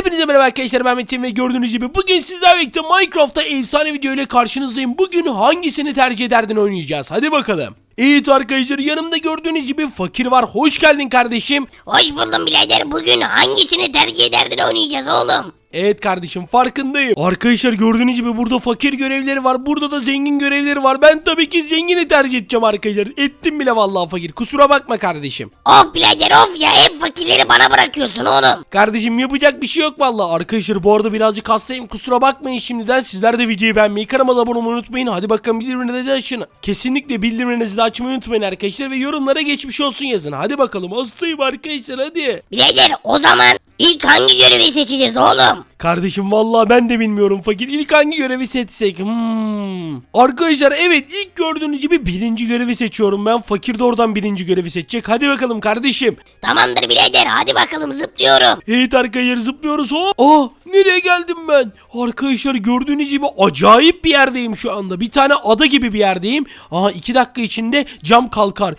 Hepinize merhaba arkadaşlar ben Metin ve gördüğünüz gibi bugün sizlerle birlikte Minecraft'ta efsane video ile karşınızdayım. Bugün hangisini tercih ederdin oynayacağız hadi bakalım. Evet arkadaşlar yanımda gördüğünüz gibi fakir var. Hoş geldin kardeşim. Hoş buldum birader. Bugün hangisini tercih ederdin oynayacağız oğlum? Evet kardeşim farkındayım. Arkadaşlar gördüğünüz gibi burada fakir görevleri var. Burada da zengin görevleri var. Ben tabii ki zengini tercih edeceğim arkadaşlar. Ettim bile vallahi fakir. Kusura bakma kardeşim. Of birader of ya hep fakirleri bana bırakıyorsun oğlum. Kardeşim yapacak bir şey yok vallahi. Arkadaşlar bu arada birazcık hastayım. Kusura bakmayın şimdiden. Sizler de videoyu beğenmeyi, kanalıma da abone olmayı unutmayın. Hadi bakalım bildirimleri de açın. Kesinlikle bildirimlerinizi de açmayı unutmayın arkadaşlar. Ve yorumlara geçmiş olsun yazın. Hadi bakalım hastayım arkadaşlar hadi. Birader o zaman ilk hangi görevi seçeceğiz oğlum? Kardeşim vallahi ben de bilmiyorum fakir. İlk hangi görevi seçsek? Hmm. Arkadaşlar evet ilk gördüğünüz gibi birinci görevi seçiyorum ben. Fakir de oradan birinci görevi seçecek. Hadi bakalım kardeşim. Tamamdır birader hadi bakalım zıplıyorum. Evet arkadaşlar zıplıyoruz. Hop. Aa nereye geldim ben? Arkadaşlar gördüğünüz gibi acayip bir yerdeyim şu anda. Bir tane ada gibi bir yerdeyim. Aa iki dakika içinde cam kalkar.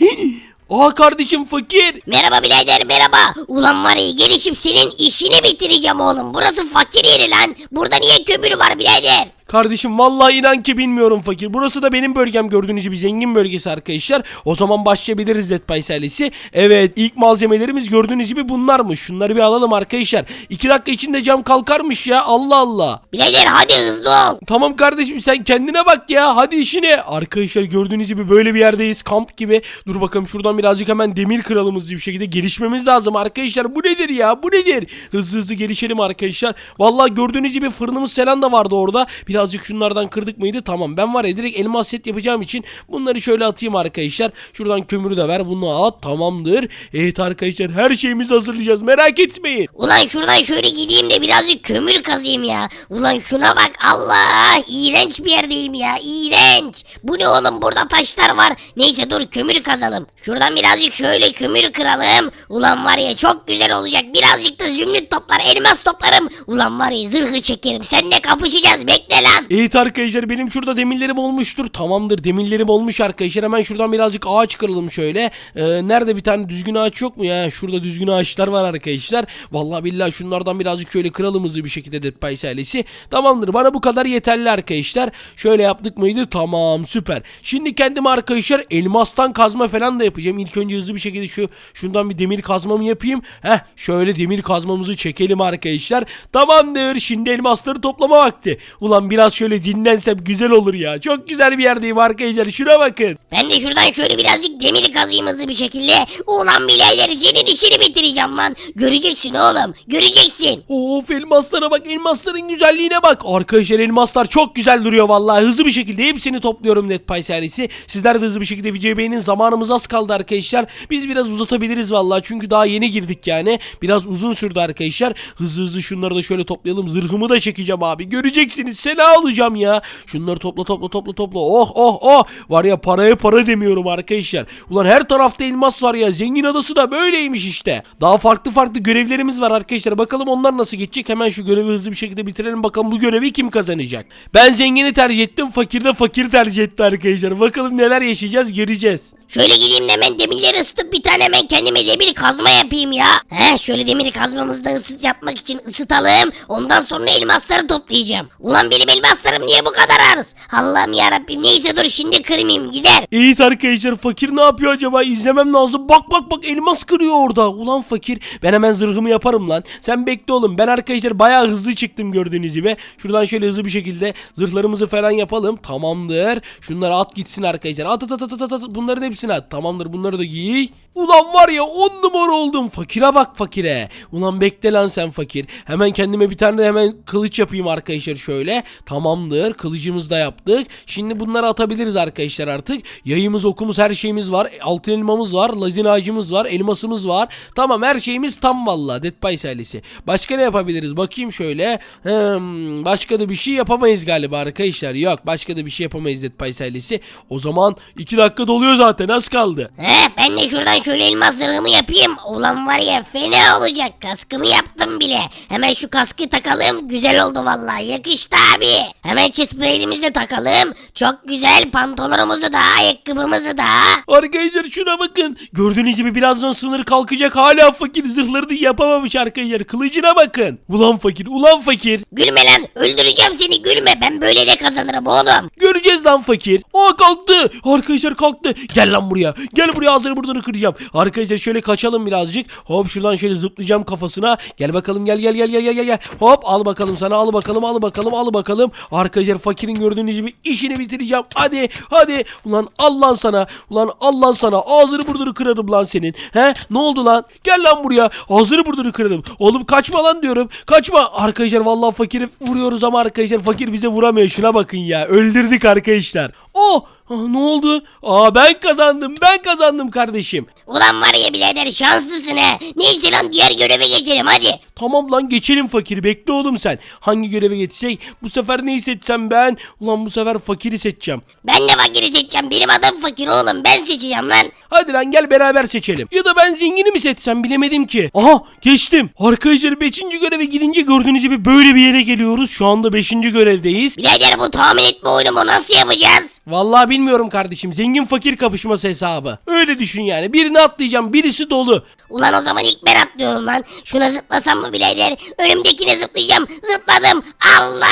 Aa kardeşim fakir. Merhaba birader merhaba. Ulan var ya gelişim senin işini bitireceğim oğlum. Burası fakir yeri lan. Burada niye kömür var birader? Kardeşim vallahi inan ki bilmiyorum fakir. Burası da benim bölgem gördüğünüz gibi zengin bölgesi arkadaşlar. O zaman başlayabiliriz Dead by serisi. Evet ilk malzemelerimiz gördüğünüz gibi bunlarmış. Şunları bir alalım arkadaşlar. 2 dakika içinde cam kalkarmış ya Allah Allah. Birader hadi hızlı ol. Tamam kardeşim sen kendine bak ya. Hadi işine. Arkadaşlar gördüğünüz gibi böyle bir yerdeyiz. Kamp gibi. Dur bakalım şuradan birazcık hemen demir kralımız hızlı bir şekilde gelişmemiz lazım arkadaşlar. Bu nedir ya? Bu nedir? Hızlı hızlı gelişelim arkadaşlar. Vallahi gördüğünüz gibi fırınımız falan da vardı orada. Birazcık şunlardan kırdık mıydı? Tamam ben var ya direkt elmas set yapacağım için bunları şöyle atayım arkadaşlar. Şuradan kömürü de ver. Bunu at. Tamamdır. Evet arkadaşlar her şeyimizi hazırlayacağız. Merak etmeyin. Ulan şuradan şöyle gideyim de birazcık kömür kazayım ya. Ulan şuna bak Allah. iğrenç bir yerdeyim ya. iğrenç. Bu ne oğlum burada taşlar var. Neyse dur kömür kazalım. Şuradan birazcık şöyle kömür kıralım. Ulan var ya çok güzel olacak. Birazcık da zümrüt toplar elmas toplarım. Ulan var ya zırhı çekerim. Seninle kapışacağız bekle lan. Evet arkadaşlar benim şurada demirlerim olmuştur. Tamamdır demirlerim olmuş arkadaşlar. Hemen şuradan birazcık ağaç kıralım şöyle. Ee, nerede bir tane düzgün ağaç yok mu ya? Şurada düzgün ağaçlar var arkadaşlar. Vallahi billahi şunlardan birazcık şöyle kıralım hızlı bir şekilde Dead Silence'i. Tamamdır bana bu kadar yeterli arkadaşlar. Şöyle yaptık mıydı? Tamam süper. Şimdi kendime arkadaşlar elmastan kazma falan da yapacağım. İlk önce hızlı bir şekilde şu şundan bir demir kazmamı yapayım. Heh şöyle demir kazmamızı çekelim arkadaşlar. Tamamdır. Şimdi elmasları toplama vakti. Ulan biraz şöyle dinlensem güzel olur ya. Çok güzel bir yerdeyim arkadaşlar. Şuna bakın. Ben de şuradan şöyle birazcık demiri kazayım hızlı bir şekilde. Ulan birader senin işini bitireceğim lan. Göreceksin oğlum. Göreceksin. Of elmaslara bak elmasların güzelliğine bak. Arkadaşlar elmaslar çok güzel duruyor vallahi. Hızlı bir şekilde hepsini topluyorum NetPay serisi. Sizler de hızlı bir şekilde videoyu beğenin. Zamanımız az kaldı arkadaşlar. Biz biraz uzatabiliriz vallahi çünkü daha yeni girdik yani. Biraz uzun sürdü arkadaşlar. Hızlı hızlı şunları da şöyle toplayalım. Zırhımı da çekeceğim abi. Göreceksiniz. Sena alacağım ya. Şunları topla topla topla topla. Oh oh oh. Var ya paraya para demiyorum arkadaşlar. Ulan her tarafta elmas var ya. Zengin adası da böyleymiş işte. Daha farklı farklı görevlerimiz var arkadaşlar. Bakalım onlar nasıl geçecek. Hemen şu görevi hızlı bir şekilde bitirelim. Bakalım bu görevi kim kazanacak. Ben zengini tercih ettim. Fakir de fakir tercih etti arkadaşlar. Bakalım neler yaşayacağız göreceğiz. Şöyle gideyim de hemen demirleri ısıtıp bir tane hemen kendime demir kazma yapayım ya. He şöyle demir kazmamızı da ısıt yapmak için ısıtalım. Ondan sonra elmasları toplayacağım. Ulan benim elmaslarım niye bu kadar az? Allah'ım yarabbim neyse dur şimdi kırmayayım gider. Evet arkadaşlar fakir ne yapıyor acaba? İzlemem lazım. Bak bak bak elmas kırıyor orada. Ulan fakir ben hemen zırhımı yaparım lan. Sen bekle oğlum. Ben arkadaşlar bayağı hızlı çıktım gördüğünüz gibi. Şuradan şöyle hızlı bir şekilde zırhlarımızı falan yapalım. Tamamdır. Şunları at gitsin arkadaşlar. At at at at at, at. bunların hepsini at. Tamamdır bunları da giy. Ulan var ya on numara oldum. Fakire bak fakire. Ulan bekle lan sen fakir. Hemen kendime bir tane hemen kılıç yapayım arkadaşlar şöyle tamamdır kılıcımızı da yaptık şimdi bunları atabiliriz arkadaşlar artık yayımız okumuz her şeyimiz var altın elmamız var lazin ağacımız var elmasımız var tamam her şeyimiz tam valla Dead by serisi başka ne yapabiliriz bakayım şöyle hmm, başka da bir şey yapamayız galiba arkadaşlar yok başka da bir şey yapamayız Dead by serisi o zaman 2 dakika doluyor zaten az kaldı He ben de şuradan şöyle elmas zırhımı yapayım. Ulan var ya fena olacak. Kaskımı yaptım bile. Hemen şu kaskı takalım. Güzel oldu vallahi. Yakıştı abi. Hemen chest plate'imizi takalım. Çok güzel pantolonumuzu da ayakkabımızı da. Arkadaşlar şuna bakın. Gördüğünüz gibi birazdan sınır kalkacak. Hala fakir zırhlarını yapamamış arkadaşlar. Kılıcına bakın. Ulan fakir ulan fakir. Gülme lan öldüreceğim seni gülme ben böyle de kazanırım oğlum. Göreceğiz lan fakir. Aa kalktı. Arkadaşlar kalktı. Gel lan buraya. Gel buraya ağzını burnunu kıracağım. Arkadaşlar şöyle kaçalım birazcık. Hop şuradan şöyle zıplayacağım kafasına. Gel bakalım gel gel gel gel gel. gel. Hop al bakalım sana al bakalım al bakalım al bakalım. Arkadaşlar fakirin gördüğünüz gibi işini bitireceğim. Hadi hadi. Ulan al lan sana. Ulan al lan sana. Ağzını burnunu kırarım lan senin. He ne oldu lan? Gel lan buraya. Ağzını burnunu kırarım. Oğlum kaçma lan diyorum. Kaçma. Arkadaşlar vallahi fakiri vuruyoruz ama arkadaşlar fakir bize vuramıyor. Şuna bakın ya. Öldürdük arkadaşlar. Oh! Ah, ne oldu? Aa ben kazandım. Ben kazandım kardeşim. Ulan var ya birader şanslısın he. Neyse lan diğer göreve geçelim hadi. Tamam lan geçelim fakiri. Bekle oğlum sen. Hangi göreve geçsek? Bu sefer neyi seçsem ben? Ulan bu sefer fakiri seçeceğim. Ben de fakiri seçeceğim benim adım fakir oğlum ben seçeceğim lan. Hadi lan gel beraber seçelim. Ya da ben zengini mi seçsem bilemedim ki. Aha geçtim. Arkadaşlar 5. göreve girince gördüğünüz gibi böyle bir yere geliyoruz. Şu anda 5. görevdeyiz. Birader bu tahmin etme oyunumu nasıl yapacağız? Vallahi bilmiyorum kardeşim. Zengin fakir kapışması hesabı. Öyle düşün yani. Birini atlayacağım. Birisi dolu. Ulan o zaman ilk ben atlıyorum lan. Şuna zıplasam mı birader? Önümdekine zıplayacağım. Zıpladım. Allah!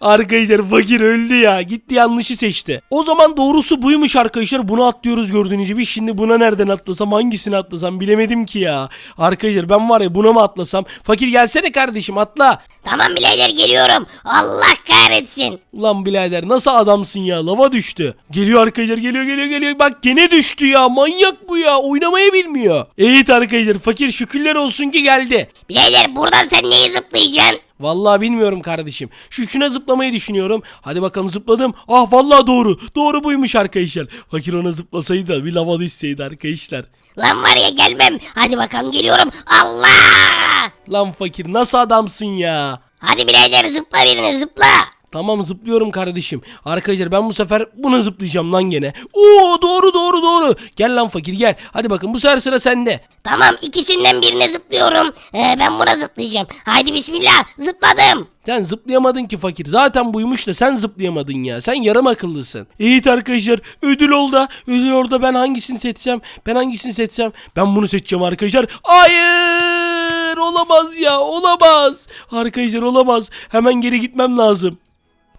Arkadaşlar fakir öldü ya. Gitti yanlışı seçti. O zaman doğrusu buymuş arkadaşlar. Bunu atlıyoruz gördüğünüz gibi. Şimdi buna nereden atlasam hangisini atlasam bilemedim ki ya. Arkadaşlar ben var ya buna mı atlasam? Fakir gelsene kardeşim atla. Tamam birader geliyorum. Allah kahretsin. Ulan birader nasıl adamsın ya lava düştü. Geliyor arkadaşlar geliyor geliyor geliyor. Bak gene düştü ya manyak bu ya oynamayı bilmiyor. Evet arkadaşlar fakir şükürler olsun ki geldi. Birader buradan sen neyi zıplayacaksın? Vallahi bilmiyorum kardeşim. Şu şuna zıplamayı düşünüyorum. Hadi bakalım zıpladım. Ah vallahi doğru. Doğru buymuş arkadaşlar. Fakir ona zıplasaydı da bir lava düşseydi arkadaşlar. Lan var ya gelmem. Hadi bakalım geliyorum. Allah! Lan fakir nasıl adamsın ya? Hadi birader zıpla birine zıpla. Tamam zıplıyorum kardeşim. Arkadaşlar ben bu sefer buna zıplayacağım lan gene. Oo doğru doğru doğru. Gel lan fakir gel. Hadi bakın bu sefer sıra sende. Tamam ikisinden birine zıplıyorum. Ee, ben buna zıplayacağım. Haydi bismillah zıpladım. Sen zıplayamadın ki fakir. Zaten buymuş da sen zıplayamadın ya. Sen yarım akıllısın. Evet arkadaşlar ödül oldu. Ödül orada ben hangisini seçsem? Ben hangisini seçsem? Ben bunu seçeceğim arkadaşlar. Hayır! Olamaz ya olamaz. Arkadaşlar olamaz. Hemen geri gitmem lazım.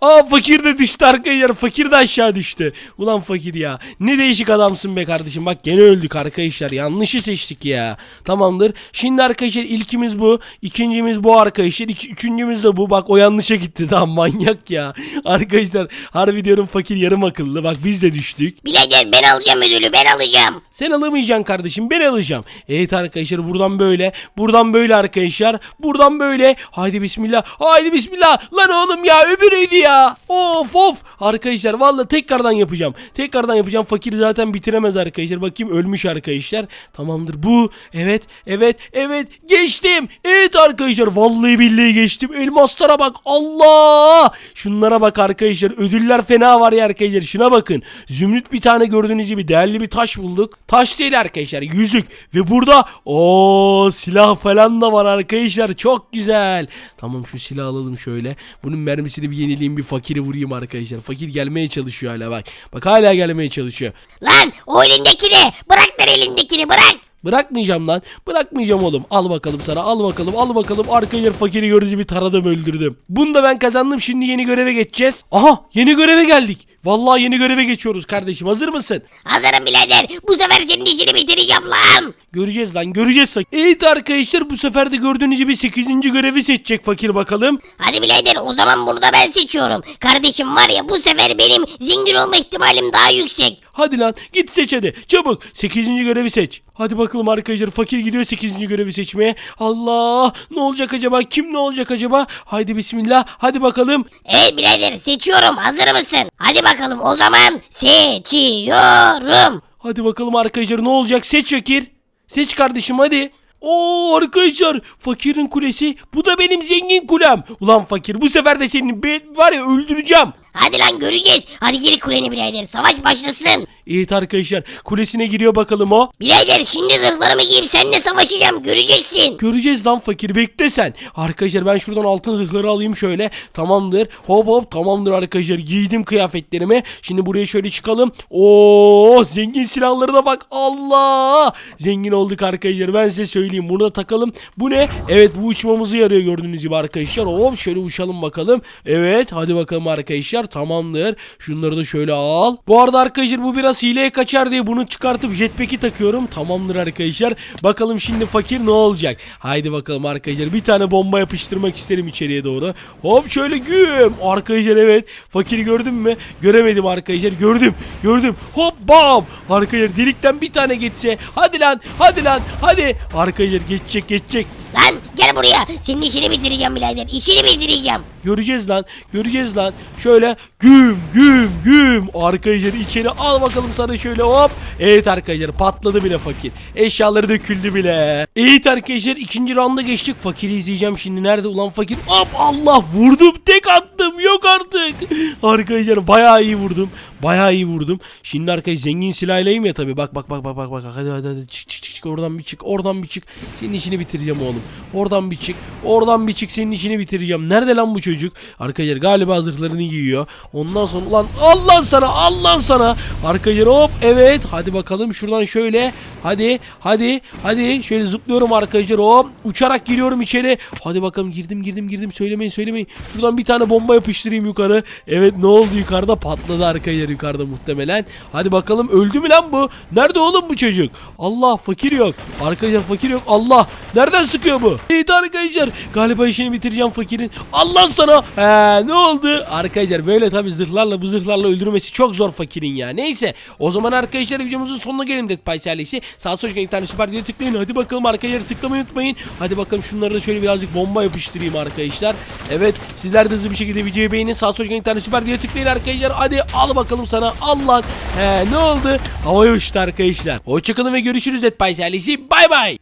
Aa fakir de düştü arkadaşlar. Fakir de aşağı düştü. Ulan fakir ya. Ne değişik adamsın be kardeşim. Bak gene öldük arkadaşlar. Yanlışı seçtik ya. Tamamdır. Şimdi arkadaşlar ilkimiz bu. ikincimiz bu arkadaşlar. İki, üçüncümüz de bu. Bak o yanlışa gitti. Tamam manyak ya. Arkadaşlar harbi diyorum fakir yarım akıllı. Bak biz de düştük. Birader ben alacağım ödülü ben alacağım. Sen alamayacaksın kardeşim ben alacağım. Evet arkadaşlar buradan böyle. Buradan böyle arkadaşlar. Buradan böyle. Haydi bismillah. Haydi bismillah. Lan oğlum ya öbürüydü ya. Of of. Arkadaşlar vallahi tekrardan yapacağım. Tekrardan yapacağım. Fakir zaten bitiremez arkadaşlar. Bakayım ölmüş arkadaşlar. Tamamdır bu. Evet evet evet. Geçtim. Evet arkadaşlar vallahi billahi geçtim. Elmaslara bak. Allah. Şunlara bak arkadaşlar. Ödüller fena var ya arkadaşlar. Şuna bakın. Zümrüt bir tane gördüğünüz gibi değerli bir taş bulduk. Taş değil arkadaşlar. Yüzük. Ve burada o silah falan da var arkadaşlar. Çok güzel. Tamam şu silahı alalım şöyle. Bunun mermisini bir yenileyim bir fakiri vurayım arkadaşlar. Fakir gelmeye çalışıyor hala bak. Bak hala gelmeye çalışıyor. Lan o elindekini bırak ver elindekini bırak. Bırakmayacağım lan. Bırakmayacağım oğlum. Al bakalım sana. Al bakalım. Al bakalım. Arkadaşlar fakiri gördüğünüz gibi taradım öldürdüm. Bunu da ben kazandım. Şimdi yeni göreve geçeceğiz. Aha yeni göreve geldik. Vallahi yeni göreve geçiyoruz kardeşim. Hazır mısın? Hazırım birader bu sefer senin işini bitireceğim lan. Göreceğiz lan göreceğiz. Evet arkadaşlar bu sefer de gördüğünüz gibi 8. görevi seçecek fakir bakalım. Hadi birader o zaman bunu da ben seçiyorum. Kardeşim var ya bu sefer benim zengin olma ihtimalim daha yüksek. Hadi lan git seç hadi. Çabuk 8. görevi seç. Hadi bakalım arkadaşlar fakir gidiyor 8. görevi seçmeye. Allah ne olacak acaba? Kim ne olacak acaba? Haydi bismillah. Hadi bakalım. Evet birader seçiyorum hazır mısın? Hadi bakalım o zaman seçiyorum. Hadi bakalım arkadaşlar ne olacak? Seç fakir. Seç kardeşim hadi. Oo arkadaşlar fakirin kulesi bu da benim zengin kulem. Ulan fakir bu sefer de seni be- var ya öldüreceğim. Hadi lan göreceğiz. Hadi gir kuleni birader savaş başlasın. Evet arkadaşlar kulesine giriyor bakalım o. Birader şimdi zırhlarımı giyip seninle savaşacağım göreceksin. Göreceğiz lan fakir bekle sen. Arkadaşlar ben şuradan altın zırhları alayım şöyle. Tamamdır. Hop hop tamamdır arkadaşlar. Giydim kıyafetlerimi. Şimdi buraya şöyle çıkalım. Oo zengin silahları da bak. Allah! Zengin olduk arkadaşlar. Ben size söyleyeyim. Bunu da takalım. Bu ne? Evet bu uçmamızı yarıyor gördüğünüz gibi arkadaşlar. Hop şöyle uçalım bakalım. Evet hadi bakalım arkadaşlar. Tamamdır. Şunları da şöyle al. Bu arada arkadaşlar bu biraz hileye kaçar diye bunu çıkartıp jetpack'i takıyorum. Tamamdır arkadaşlar. Bakalım şimdi fakir ne olacak? Haydi bakalım arkadaşlar. Bir tane bomba yapıştırmak isterim içeriye doğru. Hop şöyle güm. Arkadaşlar evet. Fakiri gördün mü? Göremedim arkadaşlar. Gördüm. Gördüm. Hop bam. Arkadaşlar delikten bir tane geçse. Hadi lan. Hadi lan. Hadi. Arkadaşlar geçecek geçecek. Lan gel buraya. Senin işini bitireceğim birader. İşini bitireceğim. Göreceğiz lan. Göreceğiz lan. Şöyle güm güm güm. Arkadaşlar içeri al bakalım sana şöyle hop. Evet arkadaşlar patladı bile fakir. Eşyaları döküldü bile. Evet arkadaşlar ikinci rounda geçtik. Fakiri izleyeceğim şimdi. Nerede ulan fakir? Hop Allah vurdum. Tek attım. Yok artık. Arkadaşlar bayağı iyi vurdum. Bayağı iyi vurdum. Şimdi arkadaş zengin silahlayayım ya tabii. Bak bak bak bak bak bak. Hadi hadi hadi çık çık çık çık. Oradan bir çık. Oradan bir çık. Senin işini bitireceğim oğlum. Oradan bir çık. Oradan bir çık. Senin işini bitireceğim. Nerede lan bu çocuk? Arkadaşlar galiba zırhlarını giyiyor. Ondan sonra ulan Allah sana Allah sana. Arkadaşlar hop evet. Hadi bakalım şuradan şöyle. Hadi hadi hadi. Şöyle zıplıyorum arkadaşlar hop. Uçarak giriyorum içeri. Hadi bakalım girdim girdim girdim. Söylemeyin söylemeyin. Şuradan bir tane bomba yapıştırayım yukarı. Evet ne oldu yukarıda? Patladı arkadaşlar yukarıda muhtemelen. Hadi bakalım öldü mü lan bu? Nerede oğlum bu çocuk? Allah fakir yok. Arkadaşlar fakir yok. Allah. Nereden sıkıyor bu? Evet arkadaşlar. Galiba işini bitireceğim fakirin. Allah sana. He ne oldu? Arkadaşlar böyle tabi zırhlarla bu zırhlarla öldürmesi çok zor fakirin ya. Neyse. O zaman arkadaşlar videomuzun sonuna gelelim Dead Pies ailesi. Sağ sol iki tane süper diye tıklayın. Hadi bakalım arkadaşlar tıklamayı unutmayın. Hadi bakalım şunları da şöyle birazcık bomba yapıştırayım arkadaşlar. Evet sizler de hızlı bir şekilde videoyu beğenin. Sağ sol iki tane süper diye tıklayın arkadaşlar. Hadi al bakalım sana. Allah. He ne oldu? Havaya uçtu arkadaşlar. Hoşçakalın ve görüşürüz Dead Pies ailesi. Bay bay.